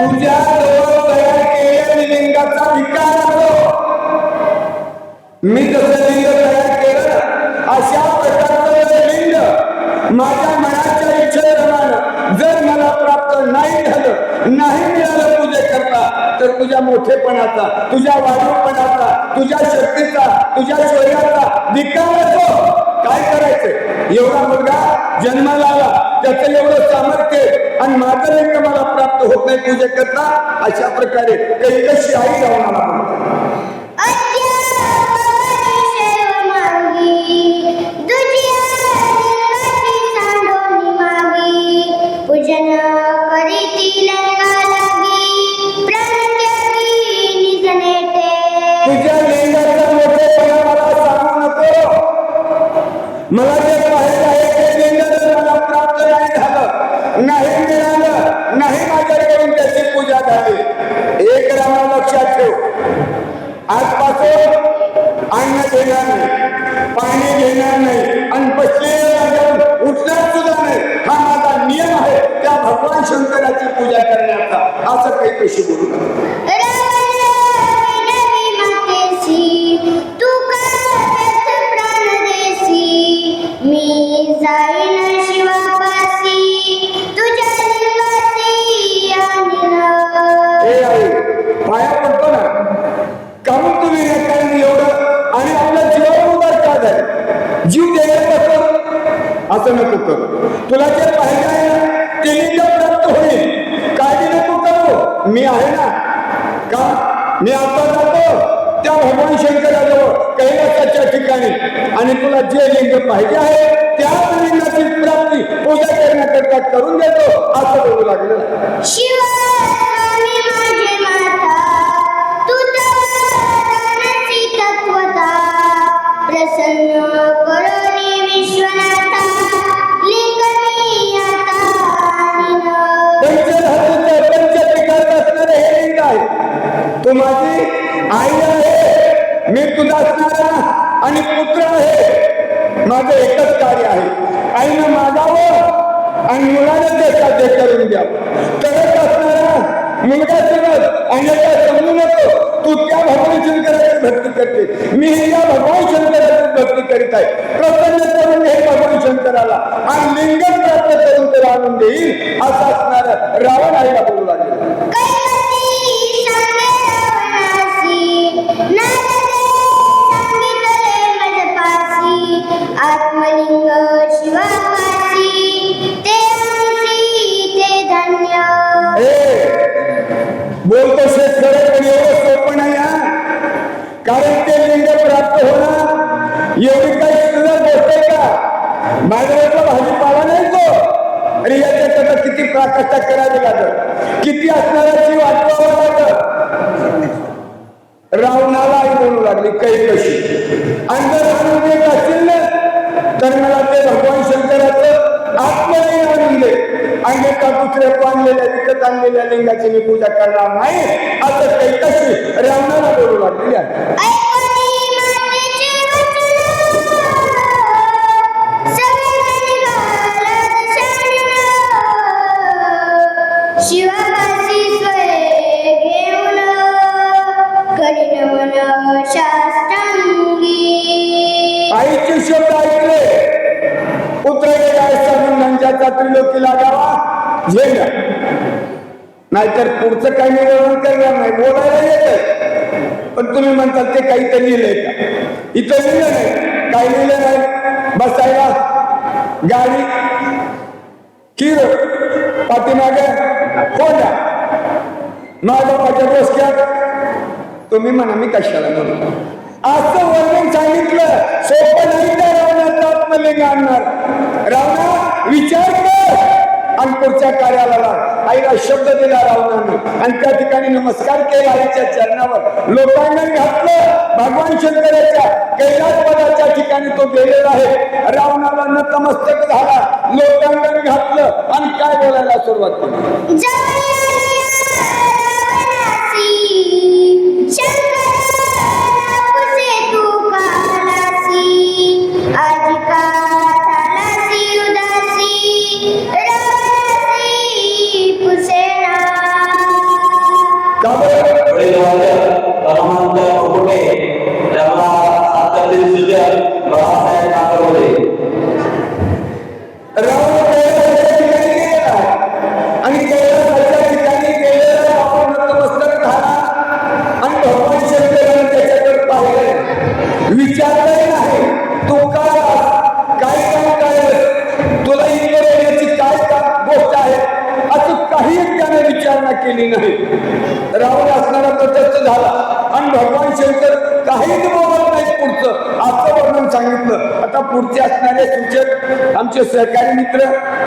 तुझ्या जवळ तयार केलेल्या लिंगाचा विकार असतो मी जसं लिंग तयार केलं अशा प्रकारचं लिंग माझ्या मनाच्या इच्छेप्रमाणे जर मला प्राप्त नाही झालं, नाही मिळालं तुझ्याकरता तर तुझ्या मोठेपणाचा, तुझ्या वाढवपणाचा तुझ्या शक्तीचा, तुझ्या शरीराचा विकार असतो काय करायचं एवढा मुलगा जन्माला आला त्याचं एवढं सामर्थ्य आणि माझं लिंग मला प्राप्त होत नाही पूजेकरता अशा प्रकारे काही कशी आई जाऊन आला मला जे पाहिजे आहे ते लिंग मला प्राप्त नाही झालं. नाही मिळालं नाही माझ्याकडून त्याची पूजा झाली. एक रामा लक्षात ठेव. आजपासून अन्न घेणार नाही पाणी घेणार नाही आणि बसलेल्या उठणार सुद्धा नाही. हा माझा नियम आहे त्या भगवान शंकराची पूजा करण्याचा. असं काही कशी बोलू मी जाईन शिवापासी, तुझ्या लिंगाची आणीन. पाया पडतो ना. काहून तुम्ही एकाने एवढं आणि आपल्या जीवावर उदार का झाले? जीव देण्यापासून असं नको करू. तुला जे पाहिजे आहे ते प्राप्त होईल काळजी नको करू. मी आहे ना. का? मी आता जातो त्या भगवान शंकराजवळ कैलासाच्या आणि तुला जे लिंग पाहिजे आहे त्याच लिंगाची प्राप्ती पूजा करण्याकरता करून देतो असं बोलू लागलं. आणि पुत्र आहे. माझं एकच कार्य आहे. आईनं मागावं आणि मुलानं ते साध्य करून द्या करत असणारा मुलगा समज आणि समजू नको तू त्या भगवान शंकराची भक्ती करते. मी या भगवान शंकराची भक्ती करीत आहे. प्रसन्न करून हे भगवान शंकराला. आणि लिंगन प्राप्त करून त्याला आणून देईल असं असणार रावण आईला बोलू कारण प्राप्त होणार. एवढी काही सुंदर गोष्ट आहे का? बाजारातला भाजीपाला नाही तो. आणि याच्या त्याचा किती प्राकाष्ठा करावी लागत किती असणाऱ्याची वाटवावं लागत रावणाला आई बोलू लागली काही कशी आणि जर आणून देत असतील ना तर मला ते भगवान शंकराचं आत्मलिंग आणून दे. आणि दुसऱ्या आणलेल्या विकत आणलेल्या लिंगाची मी पूजा करणार नाही. असं काही कशी रावणाला बोलू लागली. आहे. आईचे शब्द ऐकले. पुत्र काय त्रिलोकी लागावा. झेंडा नाहीतर पुढचं काही निवडून करणार नाही. बोलायला येत पण तुम्ही म्हणताल ते काहीतरी लिहिलंय का? इथं लिहिलं नाही. काही लिहिलं नाही? बसायला गाडी किर पाठीमागे होंडा मायबापाच्या डोसक्यात. तुम्ही म्हणा मी कशाला म्हणू? असं वर्णन सांगितलं सोपं नाही त्या रावणाचं आत्मलिंग आणणार. रावणा विचार कर. आणि पुढच्या कार्याला आईला शब्द दिला रावणानं. आणि त्या ठिकाणी नमस्कार केला आईच्या चरणावर. लोकांना घातलं. भगवान शंकराच्या कैलास पदाच्या ठिकाणी तो गेलेला आहे. रावणाला नतमस्तक झाला. लोकांना घातलं. आणि काय बोलायला सुरुवात केली? रावण असणारा प्रत्यक्ष झाला. आणि भगवान शंकर काहीच बोलत नाही पुढचं. असं वर्णन सांगितलं. आता पुढचे असणारे सूचक आमचे सहकारी मित्र